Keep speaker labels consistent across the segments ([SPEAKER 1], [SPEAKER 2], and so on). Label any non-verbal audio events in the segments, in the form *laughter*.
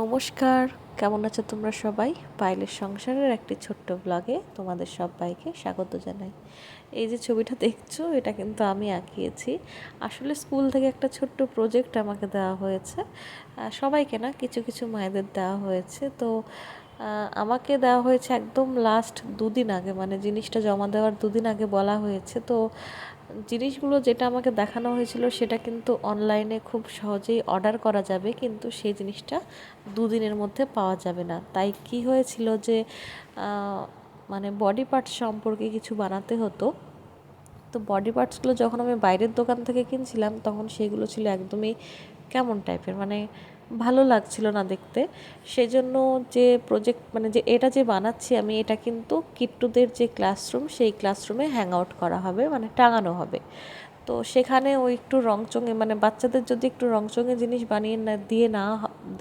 [SPEAKER 1] নমস্কার, কেমন আছো তোমরা সবাই? পাইলের সংসারের একটি ছোট্ট ব্লগে তোমাদের সবাইকে স্বাগত জানাই। এই যে ছবিটা দেখছ, এটা কিন্তু আমি আঁকিয়েছি। আসলে স্কুল থেকে একটা ছোট্ট প্রজেক্ট আমাকে দেওয়া হয়েছে। সবাইকে না, কিছু কিছু মায়েদের দেওয়া হয়েছে। তো আমাকে দেওয়া হয়েছে একদম লাস্ট দুদিন আগে মানে জিনিসটা জমা দেওয়ার দুদিন আগে বলা হয়েছে। তো জিনিসগুলো যেটা আমাকে দেখানো হয়েছিল সেটা কিন্তু অনলাইনে খুব সহজেই অর্ডার করা যাবে, কিন্তু সেই জিনিসটা দুদিনের মধ্যে পাওয়া যাবে না। তাই কি হয়েছিল যে মানে বডি পার্টস সম্পর্কে কিছু বানাতে হতো। তো বডি পার্টসগুলো যখন আমি বাইরের দোকান থেকে কিনছিলাম, তখন সেগুলো ছিল একদমই কেমন টাইপের মানে ভালো লাগছিল না দেখতে। সেজন্য যে প্রজেক্ট মানে যে এটা যে বানাচ্ছি আমি, এটা কিন্তু কিট্টুদের যে ক্লাসরুম সেই ক্লাসরুমে হ্যাং আউট করা হবে মানে টাঙানো হবে। তো সেখানে ওই একটু রংচঙে মানে বাচ্চাদের যদি একটু রংচঙে জিনিস বানিয়ে না, দিয়ে না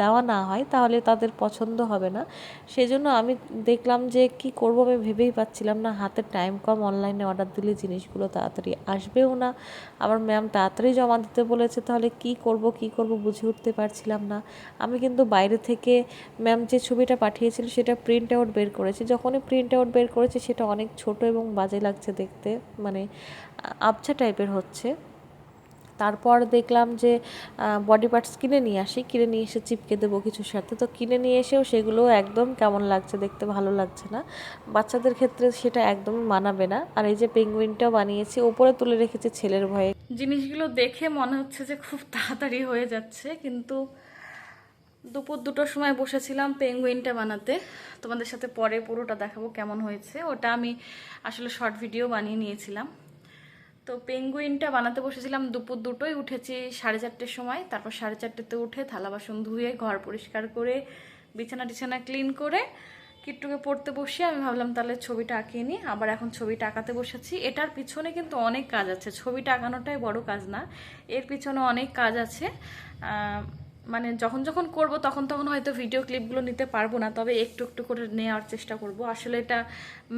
[SPEAKER 1] দেওয়া না হয়, তাহলে তাদের পছন্দ হবে না। সেই জন্য আমি দেখলাম যে কি করব আমি ভেবেই পাচ্ছিলাম না হাতে টাইম কম অনলাইনে অর্ডার দিলে জিনিসগুলো তাড়াতাড়ি আসবেও না। আবার ম্যাম তাড়াতাড়ি জমা দিতে বলেছে, তাহলে কি করব কি করব বুঝে উঠতে পারছিলাম না। আমি কিন্তু বাইরে থেকে ম্যাম যে ছবিটা পাঠিয়েছিল, সেটা প্রিন্ট আউট বের করেছি। যখনই প্রিন্ট আউট বের করেছি, সেটা অনেক ছোট এবং বাজে লাগছে দেখতে মানে আবছা টাইপের হচ্ছে। তারপর দেখলাম যে বডি পার্টস কিনে নিয়ে আসি। কিনে নিয়ে এসে চিপকে দেবো কিছুর সাথে। তো কিনে নিয়ে এসেও সেগুলো একদম কেমন লাগছে দেখতে ভালো লাগছে না। বাচ্চাদের ক্ষেত্রে সেটা একদম মানাবে না। আর এই যে পেঙ্গুইনটাও বানিয়েছি, ওপরে তুলে রেখেছি ছেলের ভয়ে।
[SPEAKER 2] জিনিসগুলো দেখে মনে হচ্ছে যে খুব তাড়াতাড়ি হয়ে যাচ্ছে। কিন্তু দুপুর দুটোর সময় বসেছিলাম পেঙ্গুইনটা বানাতে। তোমাদের সাথে পরে পুরোটা দেখাবো কেমন হয়েছে। ওটা আমি আসলে শর্ট ভিডিও বানিয়ে নিয়েছিলাম। তো পেঙ্গুইনটা বানাতে বসেছিলাম দুপুর দুটোই উঠেছি সাড়ে চারটের সময়, তারপর সাড়ে চারটেতে উঠে থালা বাসন ধুয়ে ঘর পরিষ্কার করে, বিছানা টিছানা ক্লিন করে কিট্টুকে পড়তে বসিয়ে আমি ভাবলাম তাহলে ছবিটা আঁকিয়ে নিই। আবার এখন ছবিটা আঁকাতে বসেছি। এটার পিছনে কিন্তু অনেক কাজ আছে। ছবিটা আঁকানোটাই বড় কাজ না, এর পিছনে অনেক কাজ আছে। মানে যখন যখন করব তখন তখন হয়তো ভিডিও ক্লিপগুলো নিতে পারব না, তবে একটু একটু করে নেওয়ার চেষ্টা করব। আসলে এটা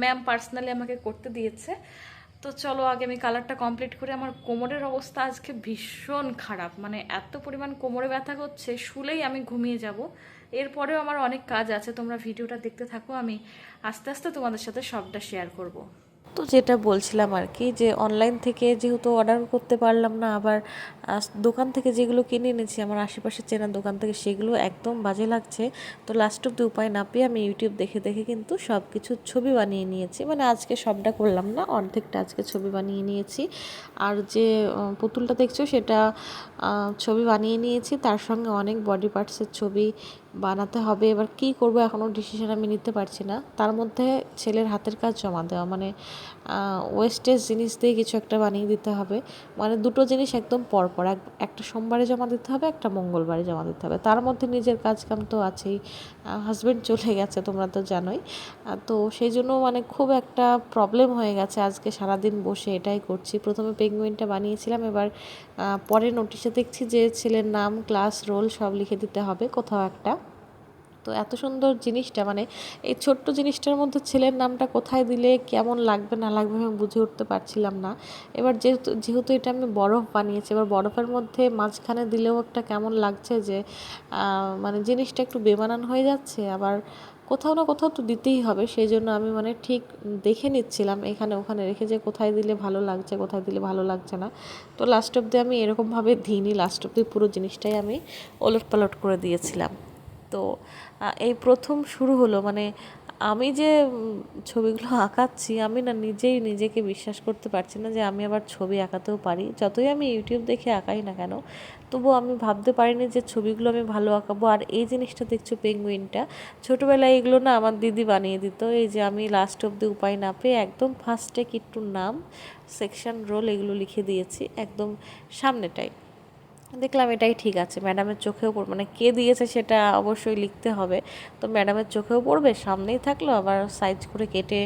[SPEAKER 2] ম্যাম পার্সোনালি আমাকে করতে দিয়েছে। তো চলো, আগে আমি কালারটা কমপ্লিট করে আমার কোমরের অবস্থা আজকে ভীষণ খারাপ মানে এত পরিমাণ কোমরে ব্যথা করছে, শুলেই আমি ঘুমিয়ে যাব এরপরেও আমার অনেক কাজ আছে, তোমরা ভিডিওটা দেখতে থাকো, আমি আস্তে আস্তে তোমাদের সাথে সবটা শেয়ার করব।
[SPEAKER 1] তো যেটা বলছিলাম আর কি যে অনলাইন থেকে যেহেতু অর্ডার করতে পারলাম না, আবার দোকান থেকে যেগুলো কিনে এনেছি, আমার আশেপাশে চেনা দোকান থেকে সেগুলো একদম বাজে লাগছে। তো লাস্ট অব্দি উপায় না পেয়ে আমি ইউটিউব দেখে দেখে কিন্তু সব কিছু ছবি বানিয়ে নিয়েছি। মানে আজকে সবটা করলাম না, অর্ধেকটা আজকে ছবি বানিয়ে নিয়েছি। আর যে পুতুলটা দেখছ সেটা ছবি বানিয়ে নিয়েছি। তার সঙ্গে অনেক বডি পার্টসের ছবি বানাতে হবে। এবার কি করব? এখনও ডিসিশন আমি নিতে পারছি না। তার মধ্যে ছেলের হাতের কাজ জমা দেওয়া। মানে ওয়েস্টেজ জিনিস দিয়ে কিছু একটা বানিয়ে দিতে হবে। মানে দুটো জিনিস একদম পরপর। এক, একটা সোমবারে জমা দিতে হবে, একটা মঙ্গলবারে জমা দিতে হবে। তার মধ্যে নিজের কাজ কাম তো আছেই। হাজব্যান্ড চলে গেছে, তোমরা তো জানোই। তো সেই জন্য মানে খুব একটা প্রবলেম হয়ে গেছে। আজকে সারাদিন বসে এটাই করছি। প্রথমে পেঙ্গুইনটা বানিয়েছিলাম। এবার পরে নোটিশে দেখছি যে ছেলের নাম ক্লাস রোল সব লিখে দিতে হবে। কোথাও একটা। তো এত সুন্দর জিনিসটা মানে এই ছোট্ট জিনিসটার মধ্যে ছেলের নামটা কোথায় দিলে কেমন লাগবে না লাগবে আমি বুঝে উঠতে পারছিলাম না। এবার যেহেতু যেহেতু এটা আমি বরফ বানিয়েছি, এবার বরফের মধ্যে মাঝখানে দিলেও একটা কেমন লাগছে যে মানে জিনিসটা একটু বেমানান হয়ে যাচ্ছে, আবার কোথাও না কোথাও তো দিতেই হবে, সেই জন্য আমি মানে ঠিক দেখে নিচ্ছিলাম এখানে ওখানে রেখে যে কোথায় দিলে ভালো লাগছে, কোথায় দিলে ভালো লাগছে না। তো লাস্ট অব্দি আমি এরকমভাবে দিইনি লাস্ট অব্দি পুরো জিনিসটাই আমি ওলট পালট করে দিয়েছিলাম। তো এই প্রথম শুরু হলো মানে আমি যে ছবিগুলো আঁকাচ্ছি, আমি না নিজেই নিজেকে বিশ্বাস করতে পারছি না যে আমি আবার ছবি আঁকাতেও পারি। যতই আমি ইউটিউব দেখে আঁকাই না কেন, তবুও আমি ভাবতে পারিনি যে ছবিগুলো আমি ভালো আঁকাবো। আর এই জিনিসটা দেখছ পেঙ্গুইনটা, ছোটোবেলায় এগুলো না আমার দিদি বানিয়ে দিত, এই যে আমি লাস্ট অব্দি উপায় না পেয়ে একদম ফার্স্টে কিট্টুর নাম সেকশন রোল এগুলো লিখে দিয়েছি, একদম সামনেটাই। দেখলাম এটাই ঠিক আছে। ম্যাডামের চোখেও পড়বে। মানে কে দিয়েছে সেটা অবশ্যই লিখতে হবে। তো ম্যাডামের চোখেও পড়বে, সামনেই থাকল। আবার সাইজ করে কেটে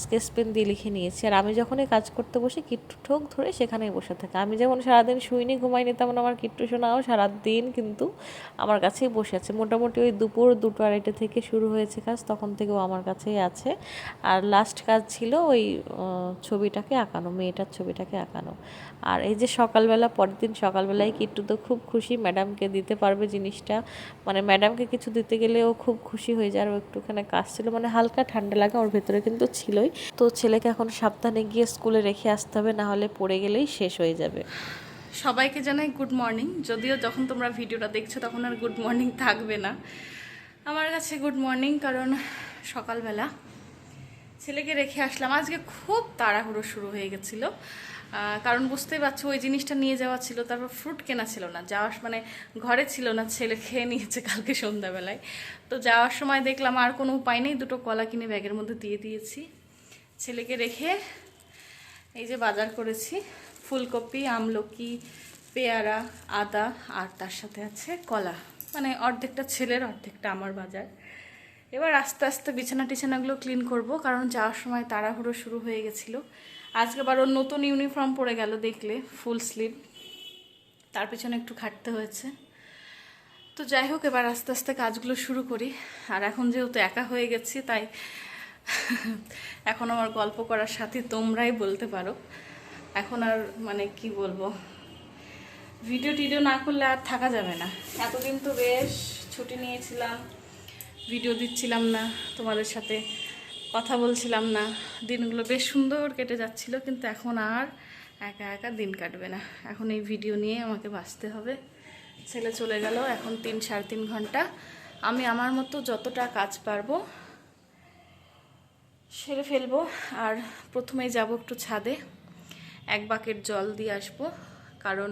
[SPEAKER 1] স্কেচ পেন দিয়ে লিখে নিয়েছি। আর আমি যখনই কাজ করতে বসি, কিট্টু ঠোক ধরে সেখানেই বসে থাকে। আমি যেমন সারাদিন শুইনি, ঘুমাইনি, তেমন আমার কিট্টু শোনাও সারাদিন কিন্তু আমার কাছেই বসে আছে। মোটামুটি ওই দুপুর দুটো আড়াইটে থেকে শুরু হয়েছে কাজ, তখন থেকেও আমার কাছেই আছে। আর লাস্ট কাজ ছিল ওই ছবিটাকে আঁকানো, মেয়েটার ছবিটাকে আঁকানো। আর এই যে সকালবেলা, পরের দিন সকালবেলা সন্ধ্যাবেলায় কিট্টু তো খুব খুশি ম্যাডামকে দিতে পারবে জিনিসটা। মানে ম্যাডামকে কিছু দিতে গেলে ও খুব খুশি হয়ে যায় আর ও একটুখানি কাজ ছিল। মানে হালকা ঠান্ডা লাগা, ওর ভেতরে কিন্তু ছিলই। তো ছেলেকে এখন সাবধানে গিয়ে স্কুলে রেখে আসতে হবে, না হলে পড়ে গেলেই শেষ হয়ে যাবে।
[SPEAKER 2] সবাইকে জানাই গুড মর্নিং। যদিও যখন তোমরা ভিডিওটা দেখছ তখন আর গুড মর্নিং থাকবে না। আমার কাছে গুড মর্নিং, কারণ সকালবেলা ছেলেকে রেখে আসলাম। আজকে খুব তাড়াহুড়ো শুরু হয়ে গেছিল। কারণ বুঝতেই পারছ, ওই জিনিসটা নিয়ে যাওয়া ছিল, তারপর ফ্রুট কেনা ছিল না। যাওয়ার মানে ঘরে ছিল না, ছেলে খেয়ে নিয়েছে কালকে সন্ধ্যাবেলায়। তো যাওয়ার সময় দেখলাম আর কোনো উপায় নেই, দুটো কলা কিনে ব্যাগের মধ্যে দিয়ে দিয়েছি। ছেলেকে রেখে এই যে বাজার করেছি, ফুলকপি, আমলকি, পেয়ারা, আদা, আর তার সাথে আছে কলা। মানে অর্ধেকটা ছেলের, অর্ধেকটা আমার বাজার। এবার আস্তে আস্তে বিছানা টিছানাগুলো ক্লিন করব, কারণ যাওয়ার সময় তাড়াহুড়ো শুরু হয়ে গেছিল। আজকে আবার ওর নতুন ইউনিফর্ম পরে গেল দেখলে ফুল স্লিভ তার পেছনে একটু খাটতে হয়েছে। তো যাই হোক, এবার আস্তে আস্তে কাজগুলো শুরু করি। আর এখন যেহেতু একা হয়ে গেছি, তাই *laughs* এখন আমার গল্প করার সাথে তোমরাই বলতে পারো। এখন আর মানে কি বলব? ভিডিও টিডিও না করলে আর থাকা যাবে না। এতদিন তো বেশ ছুটি নিয়েছিলাম ভিডিও দিচ্ছিলাম না তোমাদের সাথে। কথা বলছিলাম না। দিনগুলো বেশ সুন্দর কেটে যাচ্ছিল, কিন্তু এখন আর একা একা দিন কাটবে না। এখন এই ভিডিও নিয়ে আমাকে বাঁচতে হবে। ছেলে চলে গেল এখন তিন, সাড়ে তিন ঘণ্টা। আমি আমার মতো যতটা কাজ পারব সেরে ফেলব, আর প্রথমেই যাব একটু ছাদে। এক বাকেট জল দিয়ে আসব, কারণ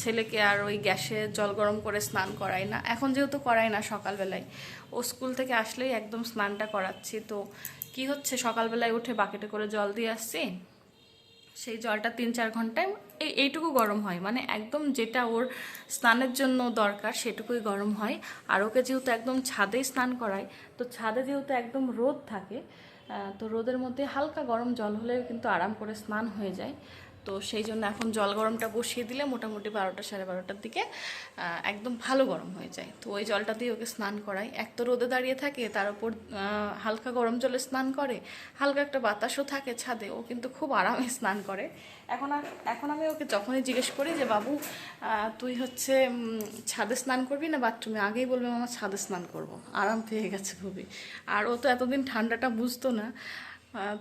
[SPEAKER 2] ছেলেকে আর ওই গ্যাসে জল গরম করে স্নান করাই না। এখন যেহেতু করাই না সকালবেলায়। ও স্কুল থেকে আসলেই একদম স্নানটা করাচ্ছি। তো কি হচ্ছে? সকালবেলায় উঠে বাকেটে করে জল দিয়ে আসছি। সেই জলটা তিন চার ঘন্টায় এই এইটুকু গরম হয়। মানে একদম যেটা ওর স্নানের জন্য দরকার সেটুকুই গরম হয়। আর ওকে যেহেতু একদম ছাদেই স্নান করায় তো ছাদে যেহেতু একদম রোদ থাকে তো রোদের মধ্যে হালকা গরম জল হলেও কিন্তু আরাম করে স্নান হয়ে যায়। তো সেই জন্য এখন জল গরমটা বসিয়ে দিলে মোটামুটি বারোটা সাড়ে বারোটার দিকে একদম ভালো গরম হয়ে যায়। তো ওই জলটা দিয়ে ওকে স্নান করাই। এক তো রোদে দাঁড়িয়ে থাকে, তার উপর হালকা গরম জলে স্নান করে, হালকা একটা বাতাসও থাকে ছাদে, ও কিন্তু খুব আরামে স্নান করে। এখন আর, এখন আমি ওকে যখনই জিজ্ঞেস করি যে, বাবু তুই হচ্ছে ছাদে স্নান করবি না বাথরুমে? আগেই বলবে আমার ছাদে স্নান করব। আরাম পেয়ে গেছে খুবই। আর ও তো এতদিন ঠান্ডাটা বুঝতো না।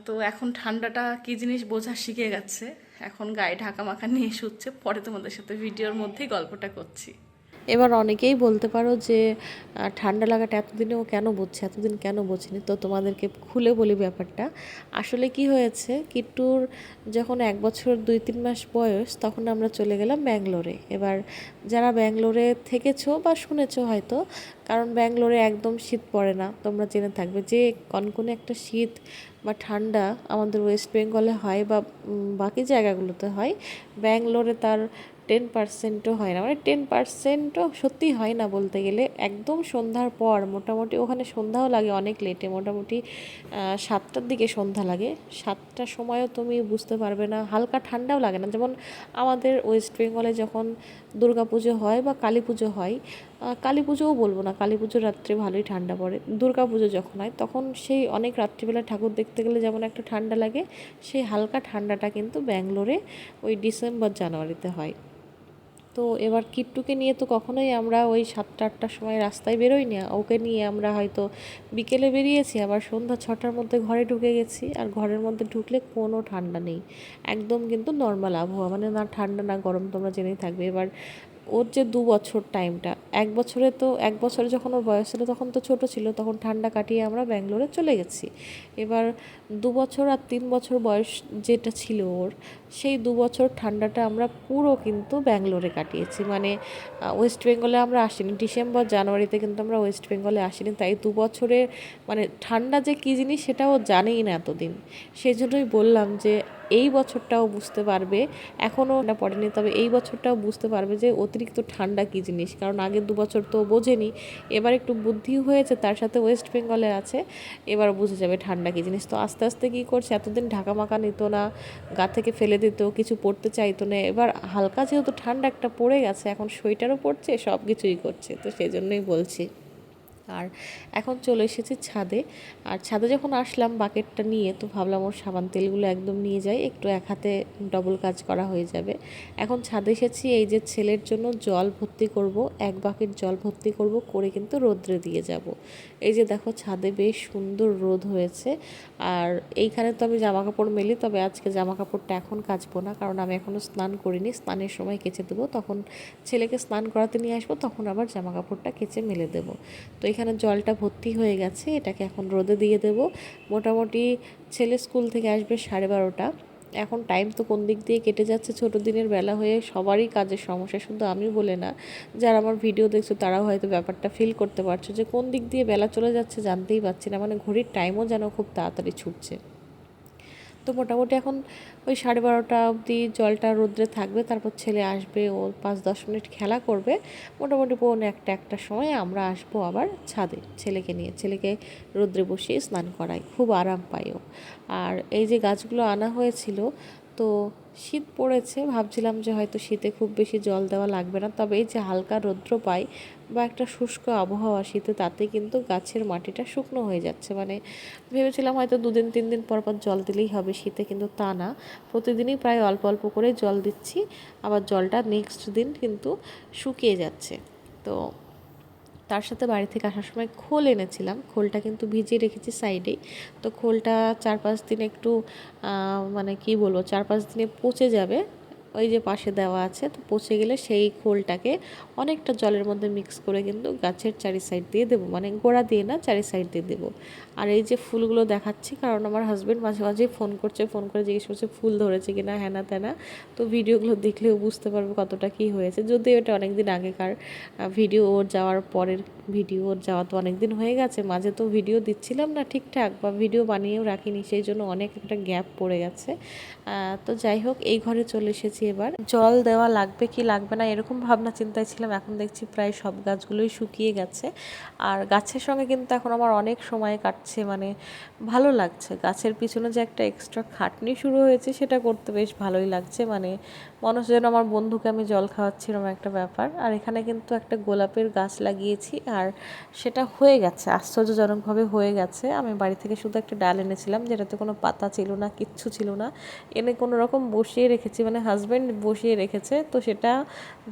[SPEAKER 2] তো এখন ঠান্ডাটা কী জিনিস বোঝা শিখে গেছে। এখন গায়ে ঢাকা মাখা নিয়ে শুচ্ছে পরে তোমাদের সাথে ভিডিওর মধ্যেই গল্পটা করছি।
[SPEAKER 1] এবার অনেকেই বলতে পারো যে ঠান্ডা লাগাটা এতদিনেও কেন বুঝছে এতদিন কেন বোঝেনি তো তোমাদেরকে খুলে বলি ব্যাপারটা। আসলে কি হয়েছে? কিট্টুর যখন এক বছর দুই তিন মাস বয়স, তখন আমরা চলে গেলাম ব্যাঙ্গালোরে। এবার যারা ব্যাঙ্গালোরে থেকেছো বা শুনেছো হয়তো, কারণ ব্যাঙ্গালোরে একদম শীত পড়ে না, তোমরা জেনে থাকবে যে, কনকনে একটা শীত বা ঠান্ডা আমাদের ওয়েস্ট বেঙ্গলে হয় বা বাকি জায়গাগুলোতে হয়। ব্যাঙ্গালোরে তার টেন পার্সেন্টও হয় না। মানে টেন পার্সেন্টও সত্যি হয় না বলতে গেলে। একদম সন্ধ্যার পর, মোটামুটি ওখানে সন্ধ্যাও লাগে অনেক লেটে মোটামুটি সাতটার দিকে সন্ধ্যা লাগে। সাতটার সময়ও তুমি বুঝতে পারবে না, হালকা ঠান্ডাও লাগে না। যেমন আমাদের ওয়েস্ট বেঙ্গলে যখন দুর্গা পুজো হয় বা কালী পুজো হয় কালী পুজোও বলব না। কালী পুজোর রাত্রে ভালোই ঠান্ডা পড়ে। দুর্গা পুজো যখন হয়, তখন সেই অনেক রাত্রিবেলা ঠাকুর দেখতে গেলে যেমন একটা ঠান্ডা লাগে, সেই হালকা ঠান্ডাটা কিন্তু ব্যাঙ্গালোরে ওই ডিসেম্বর জানুয়ারিতে হয়। তো এবার কিট্টুকে নিয়ে তো কখনোই আমরা ওই সাতটা, আটটার সময় রাস্তায় বেরোই না ওকে নিয়ে আমরা হয়তো বিকেলে বেরিয়েছি, আবার সন্ধ্যা ছটার মধ্যে ঘরে ঢুকে গেছি। আর ঘরের মধ্যে ঢুকলে কোনো ঠান্ডা নেই। একদম কিন্তু নর্মাল আবহাওয়া। মানে না ঠান্ডা, না গরম, তোমরা জেনেই থাকবে। এবার ওর যে দু বছর টাইমটা এক বছরে তো, এক বছরে যখন ওর বয়স ছিল তখন তো ছোট ছিল, তখন ঠান্ডা কাটিয়ে আমরা ব্যাঙ্গালোরে চলে গেছি। এবার দু বছর আর তিন বছর বয়স যেটা ছিল ওর, সেই দু বছর ঠান্ডাটা আমরা পুরো কিন্তু ব্যাঙ্গালোরে কাটিয়েছি। মানে ওয়েস্ট বেঙ্গলে আমরা আসিনি ডিসেম্বর জানুয়ারিতে কিন্তু আমরা ওয়েস্ট বেঙ্গলে আসিনি। তাই দু বছরে মানে ঠান্ডা যে কী জিনিস সেটা ও জানেই না এতদিন। সেই জন্যই বললাম যে এই বছরটাও বুঝতে পারবে, এখনও না পড়েনি, তবে এই বছরটাও বুঝতে পারবে যে অতিরিক্ত ঠান্ডা কী জিনিস, কারণ আগের দু বছর তো বোঝেনি, এবার একটু বুদ্ধি হয়েছে, তার সাথে ওয়েস্ট বেঙ্গলে আছে, এবার বুঝে যাবে ঠান্ডা কী জিনিস, তো আস্তে আস্তে কী করছে, এতদিন ঢাকা মাকা নিত না, গা থেকে ফেলে দিত, কিছু পড়তে চাইতো না, এবার হালকা যেহেতু ঠান্ডা একটা পড়ে গেছে, এখন সোয়েটারও পড়ছে, সব কিছুই করছে, তো সেই জন্যই বলছি। আর এখন চলে এসেছি ছাদে। আর ছাদে যখন আসলাম বাকেটটা নিয়ে, তো ভাবলাম ওর সাবান তেলগুলো একদম নিয়ে যাই, একটু এক হাতে ডবল কাজ করা হয়ে যাবে। এখন ছাদে এসেছি, এই যে ছেলের জন্য জল ভর্তি করব, এক বাকেট জল ভর্তি করব, করে কিন্তু রোদ্রে দিয়ে যাব। এই যে দেখো ছাদে বেশ সুন্দর রোদ হয়েছে। আর এইখানে তো আমি জামা কাপড় মেলি, তবে আজকে জামা কাপড়টা এখন কাচবো না, কারণ আমি এখনও স্নান করিনি। স্নানের সময় কেচে দেবো, তখন ছেলেকে স্নান করাতে নিয়ে আসব, তখন আবার জামা কাপড়টা কেচে মেলে দেবো। তো এখানে জলটা ভর্তি হয়ে গেছে, এটাকে এখন রোদে দিয়ে দেব। মোটামুটি ছেলে স্কুল থেকে আসবে সাড়ে বারোটা। এখন টাইম তো কোন দিক দিয়ে কেটে যাচ্ছে, ছোটো দিনের বেলা হয়ে সবারই কাজের সমস্যা, শুধু আমি বলে না, যারা আমার ভিডিও দেখছ তারাও হয়তো ব্যাপারটা ফিল করতে পারছ যে কোন দিক দিয়ে বেলা চলে যাচ্ছে জানতেই পারছি না মানে ঘড়ির টাইমও যেন খুব তাড়াতাড়ি ছুটছে। তো মোটামুটি এখন ওই সাড়ে বারোটা অবধি জলটা রোদ্রে থাকবে, তারপর ছেলে আসবে, ও পাঁচ দশ মিনিট খেলা করবে। মোটামুটি পৌনে একটা একটা সময় আমরা আসব আবার ছাদে ছেলেকে নিয়ে। ছেলেকে রোদ্রে বসিয়ে স্নান করাই, খুব আরাম পাইও আর এই যে গাছগুলো আনা হয়েছিল তো শীত পড়েছে, ভাবছিলাম যে হয়তো শীতে খুব বেশি জল দেওয়া লাগবে না। তবে এই যে হালকা রৌদ্র পাই বা একটা শুষ্ক আবহাওয়া শীতে, তাতে কিন্তু গাছের মাটিটা শুকনো হয়ে যাচ্ছে। মানে ভেবেছিলাম হয়তো দুদিন তিন দিন পর পর জল দিলেই হবে, শীতে কিন্তু তা না। প্রতিদিনই প্রায় অল্প অল্প করে জল দিচ্ছি। আবার জলটা নেক্সট দিন কিন্তু শুকিয়ে যাচ্ছে। তো তার সাথে বাড়ি থেকে আসার সময় খোল এনেছিলাম। খোলটা কিন্তু ভিজিয়ে রেখেছি সাইডেই তো খোলটা চার পাঁচ দিন একটু মানে কি বলব, চার পাঁচ দিনে পচে যাবে। ওই যে পাশে দেওয়া আছে, তো পচে গেলে সেই খোলটাকে অনেকটা জলের মধ্যে মিক্স করে কিন্তু গাছের চারি সাইড দিয়ে দেবো। মানে গোড়া দিয়ে না, চারি সাইড দিয়ে দেবো। আর এই যে ফুলগুলো দেখাচ্ছি, কারণ আমার হাজব্যান্ড মাঝে মাঝেই ফোন করছে ফোন করে জিজ্ঞেস করছে, ফুল ধরেছে কি না হ্যানা ত্যানা। তো ভিডিওগুলো দেখলেও বুঝতে পারব কতটা কি হয়েছে। যদিও এটা অনেক দিন আগেকার ভিডিও ওর যাওয়ার পরের ভিডিও ওর যাওয়া তো অনেক দিন হয়ে গেছে। মাঝে তো ভিডিও দিচ্ছিলাম না ঠিকঠাক, বা ভিডিও বানিয়েও রাখিনি, সেই জন্য অনেক একটা গ্যাপ পড়ে গেছে। তো যাই হোক, এই ঘরে চলে এসেছি এবার জল দেওয়া লাগবে কি লাগবে না এরকম ভাবনা চিন্তায় ছিলাম। এখন দেখছি প্রায় সব গাছগুলোই শুকিয়ে গেছে। আর গাছের সঙ্গে কিন্তু এখন আমার অনেক সময় কাটছে মানে ভালো লাগছে। গাছের পিছনে যে একটা এক্সট্রা খাটনি শুরু হয়েছে, সেটা করতে বেশ ভালোই লাগছে। মানে মনে হচ্ছে যেন আমার বন্ধুকে আমি জল খাওয়াচ্ছি এরকম একটা ব্যাপার। আর এখানে কিন্তু একটা গোলাপের গাছ লাগিয়েছি, আর সেটা হয়ে গেছে, আশ্চর্যজনকভাবে হয়ে গেছে। আমি বাড়ি থেকে শুধু একটা ডাল এনেছিলাম, যেটাতে কোনো পাতা ছিল না, কিচ্ছু ছিল না। এনে কোনো রকম বসিয়ে রেখেছি মানে হাজব্যান্ড বসিয়ে রেখেছে। তো সেটা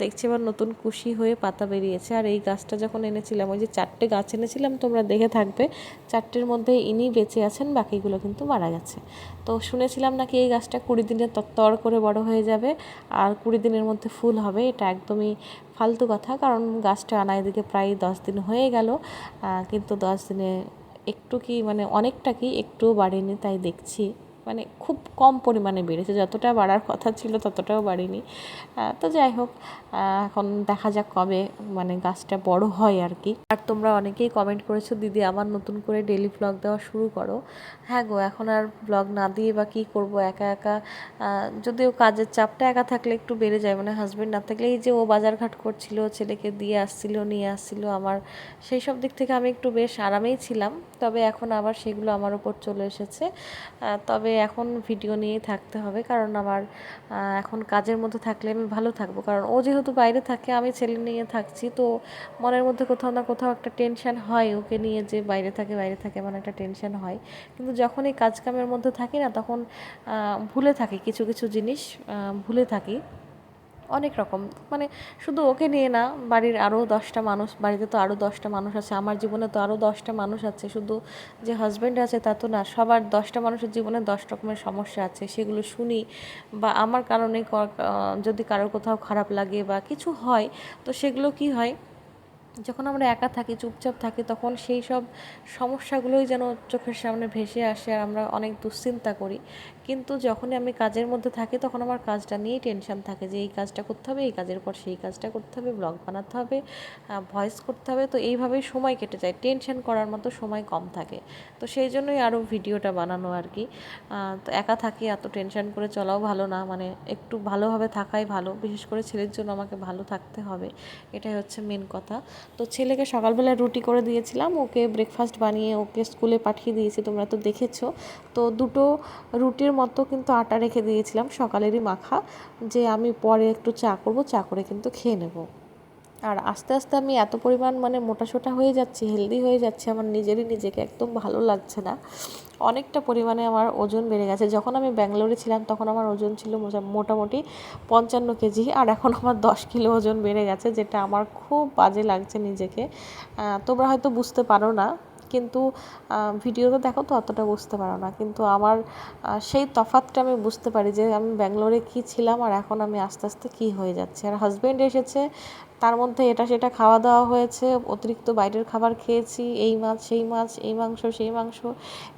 [SPEAKER 1] দেখছি এবার নতুন কুশি হয়ে পাতা বেরিয়েছে। আর এই গাছটা যখন এনেছিলাম, ওই যে চারটে গাছ এনেছিলাম, তোমরা দেখে থাকবে। চারটের মধ্যে ইনি বেঁচে আছেন, বাকিগুলো কিন্তু মারা গেছে। তো শুনেছিলাম নাকি এই গাছটা কুড়ি দিনে তর করে বড় হয়ে যাবে। আর কুড়ি দিনের মধ্যে ফুল হবে, এটা একদমই ফালতু কথা। কারণ গাছটা আনা এদিকে প্রায় দশ দিন হয়ে গেল। কিন্তু দশ দিনে একটু কি মানে অনেকটা কি একটুও বাড়েনি, তাই দেখছি। মানে খুব কম পরিমাণে বেড়েছে। যতটা বাড়ার কথা ছিল ততটাও বাড়েনি। তো যাই হোক এখন দেখা যাক কবে মানে গাছটা বড় হয় আর কি। আর তোমরা অনেকেই কমেন্ট করেছ, দিদি আমার নতুন করে ডেলি ব্লগ দেওয়া শুরু করো। হ্যাঁ গো, এখন আর ব্লগ না দিয়ে বা কী করব? একা একা যদিও কাজের চাপটা একা থাকলে একটু বেড়ে যায় মানে হাজব্যান্ড না থাকলে এই যে ও বাজারঘাট করছিল, ছেলেকে দিয়ে আসছিল, নিয়ে আসছিল আমার, সেই সব দিক থেকে আমি একটু বেশ আরামেই ছিলাম। তবে এখন আবার সেগুলো আমার উপর চলে এসেছে। তবে এখন ভিডিও নিয়েই থাকতে হবে। কারণ আমার এখন কাজের মধ্যে থাকলে আমি ভালো থাকব। কারণ ও যেহেতু বাইরে থাকে, আমি ছেলে নিয়ে থাকছি, তো মনের মধ্যে কোথাও না কোথাও একটা টেনশান হয় ওকে নিয়ে যে বাইরে থাকে বাইরে থাকে মানে একটা টেনশান হয়। কিন্তু যখন এই কাজকামের মধ্যে থাকি না, তখন ভুলে থাকি কিছু কিছু জিনিস ভুলে থাকি। অনেক রকম। মানে শুধু ওকে নিয়ে না, বাড়ির আরও দশটা মানুষ, বাড়িতে তো আরও দশটা মানুষ আছে, আমার জীবনে তো আরও দশটা মানুষ আছে, শুধু যে হাজব্যান্ড আছে তা তো না, সবার দশটা মানুষের জীবনে দশ রকমের সমস্যা আছে, সেগুলো শুনি বা আমার কারণে যদি কারোর কোথাও খারাপ লাগে বা কিছু হয়, তো সেগুলো কি হয়? যখন আমরা একা থাকি, চুপচাপ থাকি, তখন সেই সব সমস্যাগুলোই যেন চোখের সামনে ভেসে আসে আর আমরা অনেক দুশ্চিন্তা করি। কিন্তু যখনই আমি কাজের মধ্যে থাকি, তখন আমার কাজটা নিয়েই টেনশন থাকে যে, এই কাজটা করতে হবে, এই কাজের পর সেই কাজটা করতে হবে, ব্লগ বানাতে হবে ভয়েস করতে হবে। তো এইভাবেই সময় কেটে যায়। টেনশন করার মতো সময় কম থাকে। তো সেই জন্যই আরও ভিডিওটা বানানো আর কি। তো একা থাকি, এত টেনশন করে চলাও ভালো না। মানে একটু ভালোভাবে থাকাই ভালো। বিশেষ করে ছেলের জন্য আমাকে ভালো থাকতে হবে। এটাই হচ্ছে মেন কথা। তো ছেলেকে সকালবেলা রুটি করে দিয়েছিলাম, ওকে ব্রেকফাস্ট বানিয়ে ওকে স্কুলে পাঠিয়ে দিয়েছি, তোমরা তো দেখেছ। তো দুটো রুটির মতো কিন্তু আটা রেখে দিয়েছিলাম সকালেরই মাখা, যে আমি পরে একটু চা করব, চা করে কিন্তু খেয়ে নেব। আর আস্তে আস্তে আমি এত পরিমাণ মানে মোটাসোটা হয়ে যাচ্ছি হেলদি হয়ে যাচ্ছে, আমার নিজেরই নিজেকে একদম ভালো লাগছে না। অনেকটা পরিমাণে আমার ওজন বেড়ে গেছে। যখন আমি ব্যাঙ্গালোরে ছিলাম তখন আমার ওজন ছিল মোটা- মোটামুটি পঞ্চান্ন কেজি আর এখন আমার দশ কিলো ওজন বেড়ে গেছে, যেটা আমার খুব বাজে লাগছে নিজেকে। তোমরা হয়তো বুঝতে পারো না, কিন্তু ভিডিওতে দেখো তো অতটা বুঝতে পারো না। কিন্তু আমার সেই তফাতটা আমি বুঝতে পারি যে আমি ব্যাঙ্গালোরে কী ছিলাম আর এখন আমি আস্তে আস্তে কী হয়ে যাচ্ছে। আর হাজব্যান্ড এসেছে তার মধ্যে এটা সেটা খাওয়া দাওয়া হয়েছে, অতিরিক্ত বাইরের খাবার খেয়েছি, এই মাছ, সেই মাছ, এই মাংস, সেই মাংস,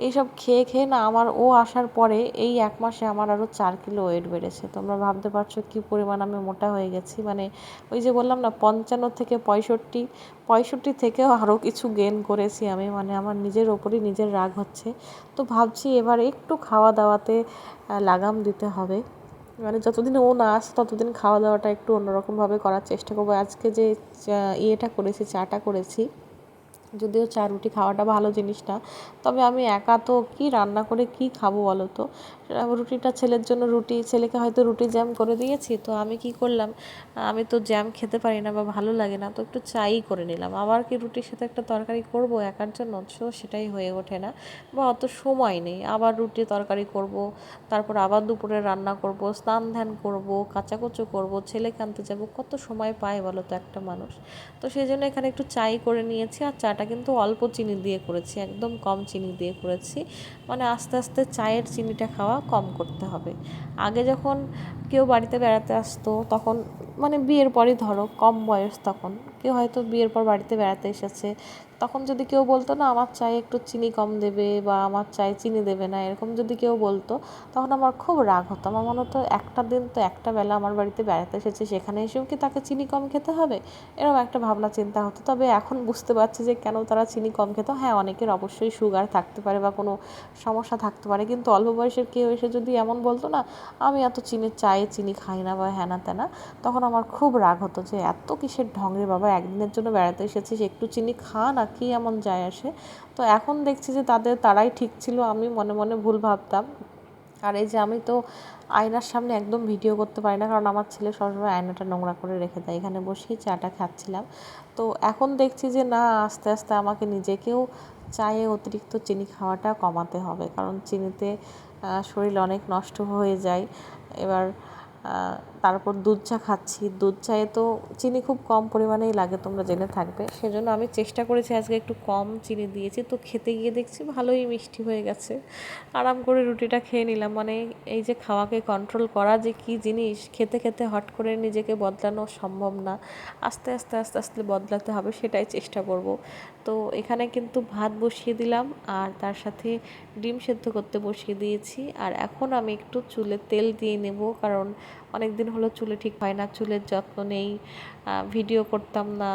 [SPEAKER 1] এইসব খেয়ে খেয়ে না আমার ও আসার পরে এই এক মাসে আমার আরও চার কিলো ওয়েট বেড়েছে। তোমরা ভাবতে পারছ কী পরিমাণ আমি মোটা হয়ে গেছি? মানে ওই যে বললাম না, পঞ্চান্ন থেকে পঁয়ষট্টি পঁয়ষট্টি থেকেও আরও কিছু গেন করেছি আমি মানে আমার নিজের ওপরই নিজের রাগ হচ্ছে। তো ভাবছি এবার একটু খাওয়া দাওয়াতে লাগাম দিতে হবে। মানে যতদিন ও না আসে, ততদিন খাওয়া দাওয়াটা একটু অন্যরকমভাবে করার চেষ্টা করব। আজকে যে ইয়েটা করেছি, চাটা করেছি যদিও চা, রুটি খাওয়াটা ভালো জিনিস না তবে আমি একা তো কি রান্না করে কি খাব বলো তো? রুটিটা ছেলের জন্য রুটি, ছেলেকে হয়তো রুটি জ্যাম করে দিয়েছি, তো আমি কি করলাম? আমি তো জ্যাম খেতে পারি না বা ভালো লাগে না, তো একটু চাই করে নিলাম। আবার কি রুটির সাথে একটা তরকারি করব একার জন্য? তো সেটাই হয়ে ওঠে না। বা অত সময় নেই। আবার রুটি তরকারি করব, তারপর আবার দুপুরে রান্না করব, স্নান ধ্যান করব, কাচাকুচো করব, ছেলেকে আনতে যাব, কত সময় পায় বলো তো একটা মানুষ? তো সেই জন্য এখানে একটু চাই করে নিয়েছি আর চাটা কিন্তু অল্প চিনি দিয়ে করেছি, একদম কম চিনি দিয়ে করেছি। মানে আস্তে আস্তে চায়ের চিনিটা খাওয়া কম করতে হবে। আগে যখন কেউ বাড়িতে বেড়াতে আসতো, তখন মানে বিয়ের পরই ধরো, কম বয়স তখন। কেউ হয়তো বিয়ের পর বাড়িতে বেড়াতে এসেছে তখন যদি কেউ বলতো, না, আমার চায়ে একটু চিনি কম দেবে বা আমার চায়ে চিনি দেবে না, এরকম যদি কেউ বলতো, তখন আমার খুব রাগ হতো। আমার মনে হতো, একটা দিন তো একটা বেলা আমার বাড়িতে বেড়াতে এসেছে, সেখানে এসেও কি তাকে চিনি কম খেতে হবে? এরকম একটা ভাবনা, চিন্তা হতো। তবে এখন বুঝতে পারছি যে, কেন তারা চিনি কম খেত। হ্যাঁ অনেকের অবশ্যই সুগার থাকতে পারে বা কোনো সমস্যা থাকতে পারে, কিন্তু অল্প বয়সের কেউ এসে যদি এমন বলতো, না, আমি এত চিনির চায়ে চিনি খাই না বা হ্যানা ত্যানা, তখন আমার খুব রাগ হতো যে, এত কিসের ঢং রে বাবা, একদিনের জন্য বেড়াতে এসেছিস, একটু চিনি খা না কি এমন যায় আসে? তো এখন দেখছি যে তাদের, তারাই ঠিক ছিল, আমি মনে মনে ভুল ভাবতাম। আর এই যে আমি তো আয়নার সামনে একদম ভিডিও করতে পারি না, কারণ আমার ছেলে সবসময় আয়নাটা নোংরা করে রেখে দেয়। এখানে বসেই চাটা খাচ্ছিলাম। তো এখন দেখছি যে না, আস্তে আস্তে আমাকে নিজেকেও চায়ে অতিরিক্ত চিনি খাওয়াটা কমাতে হবে। কারণ চিনিতে শরীর অনেক নষ্ট হয়ে যায়। এবার তারপর দুধ চা খাচ্ছি। দুধ চায়ে তো চিনি খুব কম পরিমাণেই লাগে, তোমরা জেনে থাকবে। সেজন্য আমি চেষ্টা করেছি আজকে একটু কম চিনি দিয়েছি। তো খেতে গিয়ে দেখছি ভালোই মিষ্টি হয়ে গেছে। আরাম করে রুটিটা খেয়ে নিলাম। মানে এই যে খাওয়াকে কন্ট্রোল করা যে কি জিনিস, খেতে খেতে হট করে নিজেকে বদলানো সম্ভব না। আস্তে আস্তে আস্তে আস্তে বদলাতে হবে সেটাই চেষ্টা করব। তো এখানে কিন্তু ভাত বসিয়ে দিলাম আর তার সাথে ডিম সেদ্ধ করতে বসিয়ে দিয়েছি। আর এখন আমি একটু চুলে তেল দিয়ে নেব কারণ অনেক দিন হলো চুলে ঠিক হয় না, চুলের যত্ন নেই ভিডিও করতাম না।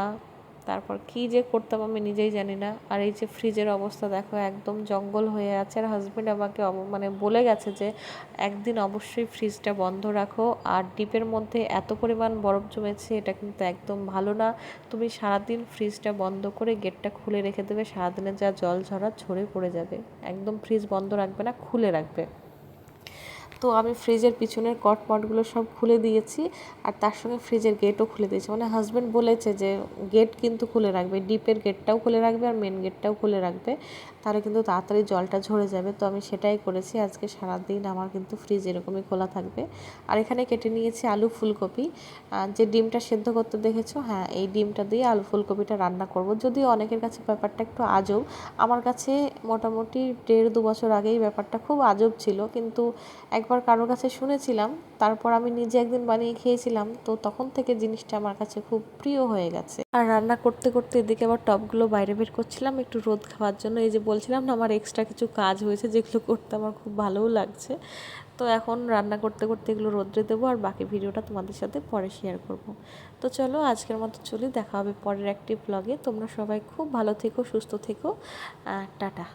[SPEAKER 1] তারপর কি যে করতাম আমি নিজেই জানি না। আর এই যে ফ্রিজের অবস্থা, দেখো একদম জঙ্গল হয়ে আছে। আর হাজব্যান্ড আমাকে মানে বলে গেছে যে, একদিন অবশ্যই ফ্রিজটা বন্ধ রাখো। আর ডিপের মধ্যে এত পরিমাণ বরফ জমেছে, এটা কিন্তু একদম ভালো না। তুমি সারাদিন ফ্রিজটা বন্ধ করে গেটটা খুলে রেখে দেবে। সারাদিনে যা জল ঝরা, ঝরে পড়ে যাবে। একদম ফ্রিজ বন্ধ রাখবে না, খুলে রাখবে। তো আমি ফ্রিজের পিছনের কট পটগুলো সব খুলে দিয়েছি আর তার সঙ্গে ফ্রিজের গেটও খুলে দিয়েছি। মানে হাজব্যান্ড বলেছে যে গেট কিন্তু খুলে রাখবে ডিপের গেটটাও খুলে রাখবে আর মেন গেটটাও খুলে রাখবে। তাহলে কিন্তু তাড়াতাড়ি জলটা ঝরে যাবে। তো আমি সেটাই করেছি। আজকে সারাদিন আমার কিন্তু ফ্রিজ এরকমই খোলা থাকবে। আর এখানে কেটে নিয়েছি আলু ফুলকপি। যে ডিমটা সেদ্ধ করতে দেখেছ? হ্যাঁ এই ডিমটা দিয়ে আলু ফুলকপিটা রান্না করব। যদিও অনেকের কাছে ব্যাপারটা একটু আজব। আমার কাছে মোটামুটি দেড় দু বছর আগেই ব্যাপারটা খুব আজব ছিল। কিন্তু একবার কারোর কাছে শুনেছিলাম, তারপর আমি নিজে একদিন বানিয়ে খেয়েছিলাম। তো তখন থেকে জিনিসটা আমার কাছে খুব প্রিয় হয়ে গেছে। আর রান্না করতে করতে এদিকে আবার টপগুলো বাইরে বের করছিলাম। একটু রোদ খাওয়ার জন্য। এই যে বলছিলাম না, আমার এক্সট্রা কিছু কাজ হয়েছে যেগুলো করতে আমার খুব ভালোও লাগছে। তো এখন রান্না করতে করতে এগুলো রোদ্রে দেবো আর বাকি ভিডিওটা তোমাদের সাথে পরে শেয়ার করব। তো চলো আজকের মতো চলি, দেখা হবে পরের একটি ব্লগে তোমরা সবাই খুব ভালো থেকো, সুস্থ থেকো টাটা।